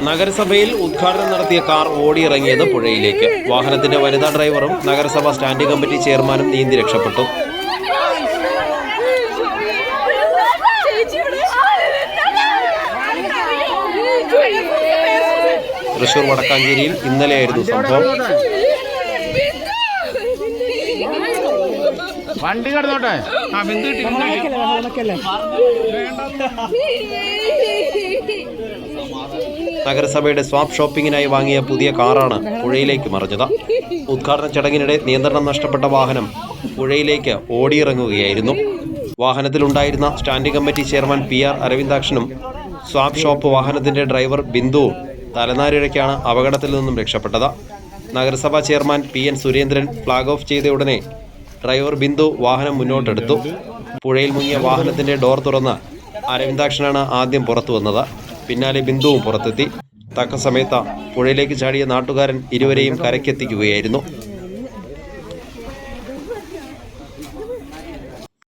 നഗരസഭയിൽ ഉദ്ഘാടനം നടത്തിയ കാർ ഓടിയിറങ്ങിയത് പുഴയിലേക്ക്. വാഹനത്തിന്റെ വനിതാ ഡ്രൈവറും നഗരസഭ സ്റ്റാൻഡിംഗ് കമ്മിറ്റി ചെയർമാനും നീന്തി രക്ഷപ്പെട്ടു. തൃശൂർ വടക്കാഞ്ചേരിയിൽ ഇന്നലെയായിരുന്നു സംഭവം. വണ്ടി കടന്നോട്ടെ. ആ ബിന്ദു നഗരസഭയുടെ സ്വാപ്പ് ഷോപ്പിങ്ങിനായി വാങ്ങിയ പുതിയ കാറാണ് പുഴയിലേക്ക് മറിഞ്ഞത്. ഉദ്ഘാടന ചടങ്ങിനിടെ നിയന്ത്രണം നഷ്ടപ്പെട്ട വാഹനം പുഴയിലേക്ക് ഓടിയിറങ്ങുകയായിരുന്നു. വാഹനത്തിലുണ്ടായിരുന്ന standing committee chairman P R അരവിന്ദാക്ഷനും swap shop വാഹനത്തിന്റെ ഡ്രൈവർ ബിന്ദുവും തലനാരിഴയ്ക്കാണ് അപകടത്തിൽ നിന്നും രക്ഷപ്പെട്ടത്. നഗരസഭാ chairman P N Surendran flag off ചെയ്ത ഉടനെ ഡ്രൈവർ ബിന്ദു വാഹനം മുന്നോട്ടെടുത്തു. പുഴയിൽ മുങ്ങിയ വാഹനത്തിന്റെ ഡോർ തുറന്ന് അരവിന്ദാക്ഷനാണ് ആദ്യം പുറത്തു വന്നത്. പിന്നാലെ ബിന്ദുവും പുറത്തെത്തി. തക്ക സമയത്ത് പുഴയിലേക്ക് ചാടിയ നാട്ടുകാരൻ ഇരുവരെയും കരയ്ക്കെത്തിക്കുകയായിരുന്നു.